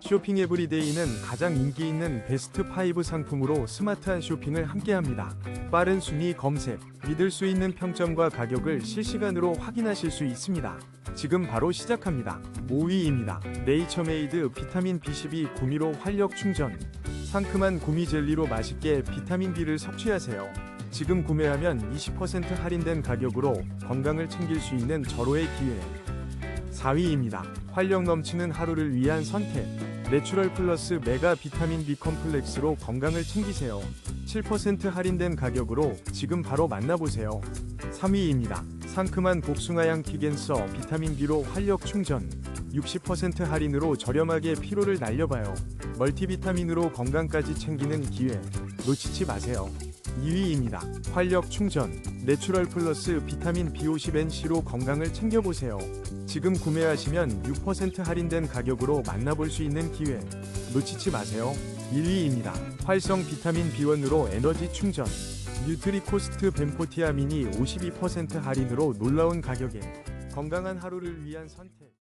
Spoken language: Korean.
쇼핑 에브리데이는 가장 인기 있는 베스트 5 상품으로 스마트한 쇼핑을 함께합니다. 빠른 순위 검색, 믿을 수 있는 평점과 가격을 실시간으로 확인하실 수 있습니다. 지금 바로 시작합니다. 5위입니다. 네이처메이드 비타민 B12 구미로 활력 충전. 상큼한 구미 젤리로 맛있게 비타민 B를 섭취하세요. 지금 구매하면 20% 할인된 가격으로 건강을 챙길 수 있는 절호의 기회. 4위입니다. 활력 넘치는 하루를 위한 선택. 내추럴 플러스 메가 비타민 B 컴플렉스로 건강을 챙기세요. 7% 할인된 가격으로 지금 바로 만나보세요. 3위입니다. 상큼한 복숭아향 킥앤서 비타민 B로 활력 충전. 60% 할인으로 저렴하게 피로를 날려봐요. 멀티비타민으로 건강까지 챙기는 기회. 놓치지 마세요. 2위입니다. 활력 충전. 내추럴 플러스 비타민 B50NC로 건강을 챙겨보세요. 지금 구매하시면 6% 할인된 가격으로 만나볼 수 있는 기회. 놓치지 마세요. 1위입니다. 활성 비타민 B1으로 에너지 충전. 뉴트리코스트 벤포티아민이 52% 할인으로 놀라운 가격에 건강한 하루를 위한 선택.